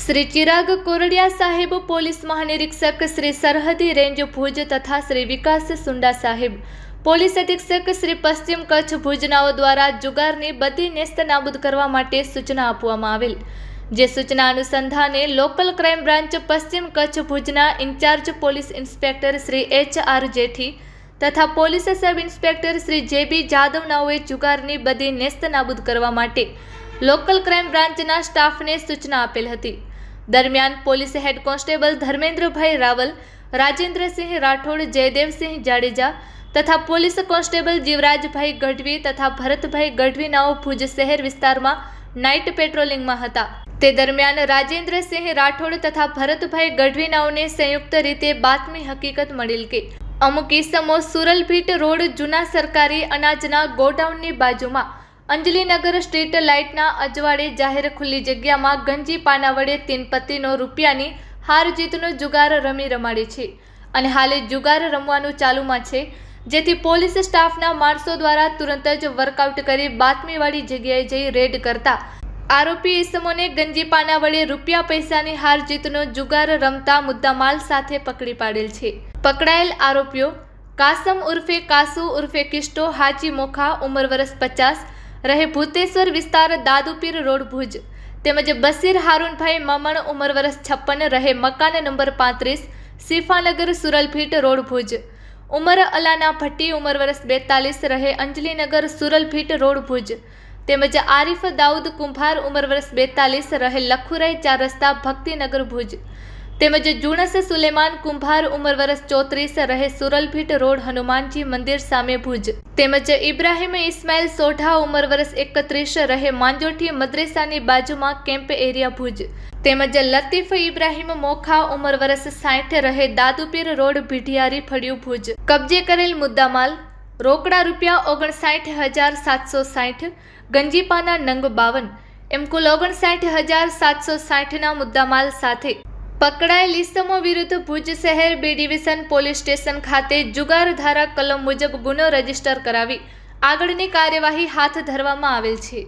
શ્રી ચિરાગ કોરડિયા સાહેબ, પોલીસ મહાનિરીક્ષક શ્રી સરહદી રેન્જ ભુજ તથા શ્રી વિકાસ સુંડા સાહેબ. પોલીસ અધિક્ષક શ્રી પશ્ચિમ કચ્છ ભુજનાઓ દ્વારા જુગારની બધી નેસ્ત નાબૂદ કરવા માટે સૂચના આપવામાં આવેલ. જે સૂચના અનુસંધાને લોકલ ક્રાઇમ બ્રાન્ચ પશ્ચિમ કચ્છ ભુજના incharge police inspector Shri H R Jethi તથા પોલીસ સબ ઇન્સ્પેક્ટર શ્રી જે બી જાદવ જુગારની બધી નેસ્ત નાબૂદ કરવા માટે લોકલ ક્રાઇમ બ્રાન્ચના સ્ટાફને સૂચના આપેલ હતી. દરમિયાન police head constable Dharmendrabhai Rawal, Rajendrasinh Rathod, Jaydevsinh Jadeja તથા પોલીસ કોન્સ્ટેબલ જીવરાજભાઈ ગઢવી તથા ભરતભાઈ ગઢવીનાઓ ભુજ શહેર વિસ્તારમાં નાઇટ પેટ્રોલિંગમાં હતા. તે દરમિયાન રાજેન્દ્રસિંહ રાઠોડ તથા ભરતભાઈ ગઢવીનાઓને સંયુક્ત રીતે બાતમી હકીકત મળેલ કે અમુક ઇસમો સુરલભીટ રોડ જૂના સરકારી અનાજના ગોડાઉનની બાજુમાં અંજલીનગર સ્ટ્રીટ લાઇટના અજવાળે જાહેર ખુલ્લી જગ્યામાં ગંજી પાના વડે તીનપત્તીનો રૂપિયાની હાર જીતનો જુગાર રમી રમાડે છે. અને હાલે જુગાર રમવાનું ચાલુમાં છે, જેથી પોલીસ સ્ટાફના માણસો દ્વારા તુરંત જ વર્કઆઉટ કરી બાતમીવાળી જગ્યાએ જઈ રેડ કરતા આરોપી ઇસમોને ગંજી પાના વડે રૂપિયા પૈસાની હાર જીતનો જુગાર રમતા મુદ્દામાલ સાથે પકડી પાડેલ છે. પકડાયેલ આરોપીઓ કાસમ ઉર્ફે કાસુ ઉર્ફે કિસ્ટો હાજી મોખા, ઉંમર વર્ષ પચાસ, રહે ભૂતેશ્વર વિસ્તાર દાદુપીર રોડ ભુજ. તેમજ બસીર હારૂનભાઈ મમણ, ઉંમર વર્ષ છપ્પન, રહે મકાન નંબર પાંત્રીસ, સિફાનગર સુરલભીટ રોડ ભુજ. ઉમર અલાના ભટ્ટી, ઉંમર વર્ષ બેતાલીસ, રહે અંજલીનગર સુરલભીટ રોડ ભુજ. તેમજ આરિફ દાઉદ કુંભાર, ઉંમર વર્ષ બેતાલીસ, રહે લખુરાઈ ચાર રસ્તા ભક્તિનગર ભુજ. તેમજ જુણસ સુલેમાન કુંભાર ઉંમર વર્ષ ચોત્રીસ રહે સુરલભીટ રોડ હનુમાનજી મંદિર સામે ભુજ. તેમજ ઇબ્રાહીમ ઇસ્માઇલ સોઢા ઉંમર વર્ષ એકત્રીસ રહે માંજોઠી મદ્રેસાની બાજુમાં કેમ્પ એરિયા ભુજ. તેમજ લતીફ ઇબ્રાહીમ મોખા ઉંમર વર્ષ સાઠ રહે દાદુપીર રોડ ભીઢિયારી ફળિયું ભુજ. કબજે કરેલ મુદ્દામાલ, રોકડા રૂપિયા ઓગણસાઠ હજાર સાતસો સાઠ ગંજીપાના નંગ બાવન, એમ કુલ ઓગણસાઠ હજાર સાતસો સાઠના મુદ્દામાલ સાથે પકડાયેલ ઇસમો વિરુદ્ધ ભુજ શહેર બી ડિવિઝન પોલીસ સ્ટેશન ખાતે જુગાર ધારા કલમ મુજબ ગુનો રજિસ્ટર કરાવી આગળની કાર્યવાહી હાથ ધરવામાં આવેલ છે.